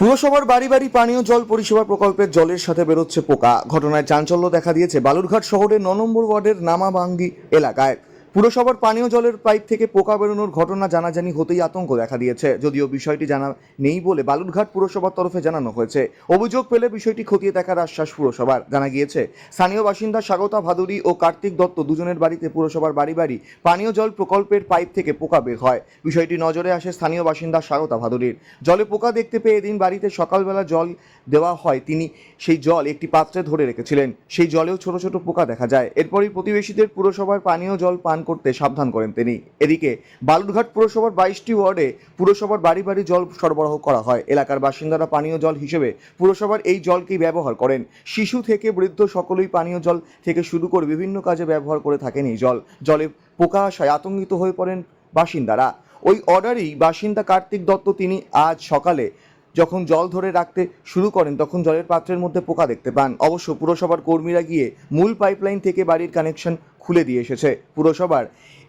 পুরসভার বাড়ি বাড়ি পানীয় জল পরিষেবা প্রকল্পের জলের সাথে বেরোচ্ছে পোকা। ঘটনায় চাঞ্চল্য দেখা দিয়েছে বালুরঘাট শহরের ন নম্বর ওয়ার্ডের নামাবাঙ্গি এলাকায়। পুরসভার পানীয় জলের পাইপ থেকে পোকা বেরোনোর ঘটনা জানাজানি হতেই আতঙ্ক দেখা দিয়েছে। যদিও বিষয়টি জানা নেই বলে বালুরঘাট পুরসভার তরফে জানানো হয়েছে। অভিযোগ পেলে বিষয়টি খতিয়ে দেখার আশ্বাস পুরসভার। জানা গিয়েছে, স্থানীয় বাসিন্দা স্বাগতা ভাদুরী ও কার্তিক দত্ত দুজনের বাড়িতে পুরসভার বাড়ি বাড়ি পানীয় জল প্রকল্পের পাইপ থেকে পোকা বের হয়। বিষয়টি নজরে আসে স্থানীয় বাসিন্দা স্বাগতা ভাদুরীর। জলে পোকা দেখতে পেয়ে এদিন বাড়িতে সকালবেলা জল দেওয়া হয়। তিনি সেই জল একটি পাত্রে ধরে রেখেছিলেন। সেই জলেও ছোট ছোট পোকা দেখা যায়। এরপরই প্রতিবেশীদের পুরসভার পানীয় জল পান করতে সাবধান করেন তিনি। এদিকে বালুরঘাট পুরসভার বাইশটি ওয়ার্ডে পুরসভার বাড়ি বাড়ি জল সরবরাহ করা হয়। এলাকার বাসিন্দারা পানীয় জল হিসেবে পুরসভার এই জলকেই ব্যবহার করেন। শিশু থেকে বৃদ্ধ সকলেই পানীয় জল থেকে শুরু করে বিভিন্ন কাজে ব্যবহার করে থাকেন এই জল। জলে পোকা আসায় আতঙ্কিত হয়ে পড়েন বাসিন্দারা। ওই অর্ডারেই বাসিন্দা কার্তিক দত্ত তিনি আজ সকালে যখন জল ধরে রাখতে শুরু করেন, তখন জলের পাত্রের মধ্যে পোকা দেখতে পান। অবশ্য পুরসভার কর্মীরা গিয়ে মূল পাইপলাইন থেকে বাড়ির কানেকশন খুলে দিয়ে এসেছে। পুরসভার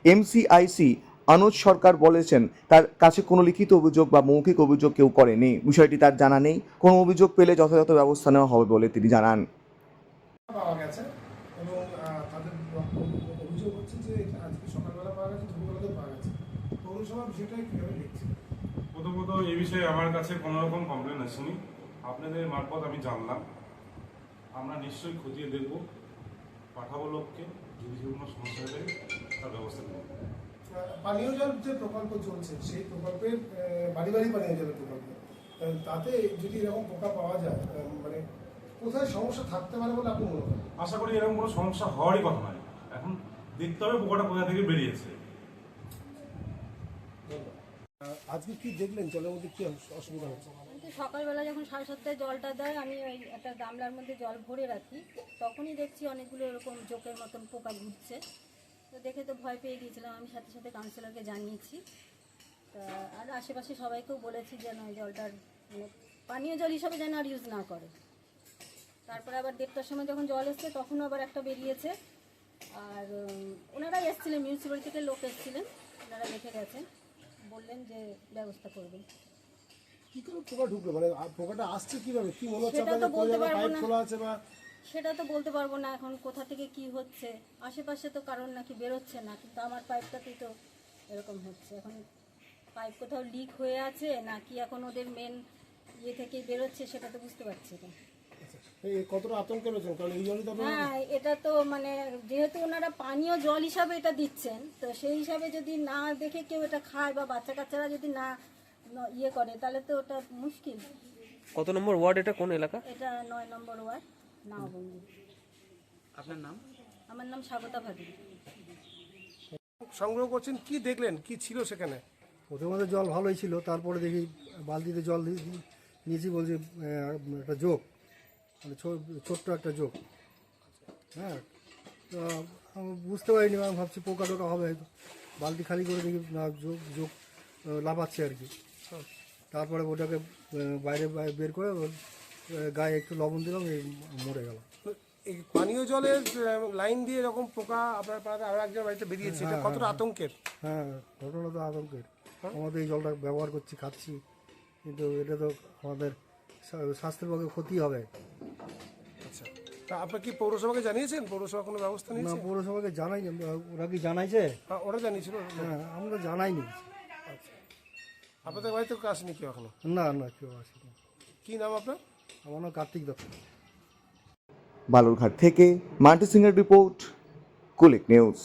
এমসিআইসি অনুজ সরকার বলেছেন, তার কাছে কোনো লিখিত অভিযোগ বা মৌখিক অভিযোগ কেউ করেনি। বিষয়টি তার জানা নেই। কোনো অভিযোগ পেলে যথাযথ ব্যবস্থা নেওয়া হবে বলে তিনি জানান। পাওয়া গেছে এবং তাদের অভিযোগ হচ্ছে যে, আজকে সকালবেলা পাওয়া গেছে পাওয়া গেছে। পৌরসভা বিষয়টা কীভাবে দেখছে প্রথমত এই বিষয়ে আমার কাছে কোনো রকম কমপ্লেন আসেনি। আপনাদের মারফত আমি জানলাম। আমরা নিশ্চয়ই খতিয়ে দেখব পাঠাবো লোককে যদি কোনো সমস্যা হয়ে তার ব্যবস্থা নেব। পানীয় জল যে প্রকল্প চলছে সেই প্রকল্পের বাড়ি বাড়ি পানীয় জলের প্রকল্প। তাতে যদি এরকম পোকা পাওয়া যায় মানে কোথায় সমস্যা থাকতে পারে বলে আপনি মনে করেন? আশা করি এরকম কোনো সমস্যা হওয়ারই কথা নয়। এখন দেখতে হবে পোকাটা কোথা থেকে বেরিয়েছে। আজকে কি দেখলেন? জলের মধ্যে কি অসুবিধা হচ্ছে? সকালবেলা যখন সাড়ে সাতটায় জলটা দেয়, আমি ওই একটা গামলার মধ্যে জল ভরে রাখি। তখনই দেখছি অনেকগুলো এরকম জোকের মতন পোকা ঘুরছে। তো দেখে তো ভয় পেয়ে গিয়েছিলাম। আমি সাথে সাথে কাউন্সিলরকে জানিয়েছি। তা, আর আশেপাশে সবাইকেও বলেছি যেন ওই জলটার মানে পানীয় জল হিসাবে যেন আর ইউজ না করে। তারপরে আবার দেড়টার সময় যখন জল এসছে, তখনও আবার একটা বেরিয়েছে। আর ওনারা এসেছিলেন মিউনিসিপ্যালিটি থেকে লোক এসেছিলেন। ওনারা দেখে গেছেন। বললেন যে ব্যবস্থা করবেন। কি করে পোকা ঢুকলো? মানে পোকাটা আসছে কীভাবে? কি মনে হচ্ছে সেটা তো বলতে পারব না। খোলা আছে বা? সেটা তো বলতে পারব না এখন কোথা থেকে কি হচ্ছে। আশেপাশে তো কারণ নাকি বেরোচ্ছে না কিন্তু আমার পাইপটাতেই তো এরকম হচ্ছে। এখন পাইপ কোথাও লিক হয়ে আছে নাকি এখন ওদের মেন ইয়ে থেকে বেরোচ্ছে সেটা তো বুঝতে পারছি না। কতটা আতঙ্কে রয়েছেন? কারণ এই আপনারা হ্যাঁ এটা তো মানে যেহেতু ওনারা পানীয় জল হিসাবে এটা দিচ্ছেন। তো সেই হিসাবে যদি না দেখে কেউ এটা খায় বা বাচ্চা কাচ্চারা যদি না ইয়ে করে তাহলে তো ওটা মুশকিল। কত নম্বর ওয়ার্ড এটা? কোন এলাকা? এটা নয় নম্বর ওয়ার্ড নাওবন্দি। আপনার নাম? আমার নাম স্বাগতা ভাদুরী সংগ্রহ করছেন কি দেখলেন? কি ছিল সেখানে? প্রথমত জল ভালোই ছিল তারপরে দেখি বালতিতে জল নিয়েছি বলছে একটা যোগ মানে ছো- ছোট্ট একটা যোগ হ্যাঁ তো আমি বুঝতে পারিনি আমি ভাবছি পোকা টোকা হবে হয়তো। বালতি খালি করে দেখি না যোগ যোগ লাফাচ্ছে আর কি। তারপরে ওটাকে বাইরে বের করে গায়ে একটু লবণ দিলাম এই মরে গেল। এই পানীয় জলের লাইন দিয়ে এরকম পোকা আপনার পাড়াতে আরও একজন বাড়িতে বেরিয়েছে এটা কতটা আতঙ্কের? হ্যাঁ ঘটনা তো আতঙ্কের। আমাদের এই জলটা ব্যবহার করছি খাচ্ছি কিন্তু এটা তো আমাদের স্বাস্থ্যের পক্ষে ক্ষতি হবে। তা আপনি কি পৌরসভাকে জানিয়েছেন? পৌরসভা কোনো ব্যবস্থা না নিয়েছে? পৌরসভাকে জানাই ওরা কি জানাইছে? হ্যাঁ, ওরা জানিয়েছিল। হ্যাঁ আমরা জানাইনি। আপনাদের বাড়িতে কেউ আসেনি কেউ এখনও? না না কেউ আসেনি। কি নাম আপনার? আমার নাম কার্তিক দত্ত। বালুরঘাট থেকে মান্টি সিংয়ের রিপোর্ট কুলিক নিউজ।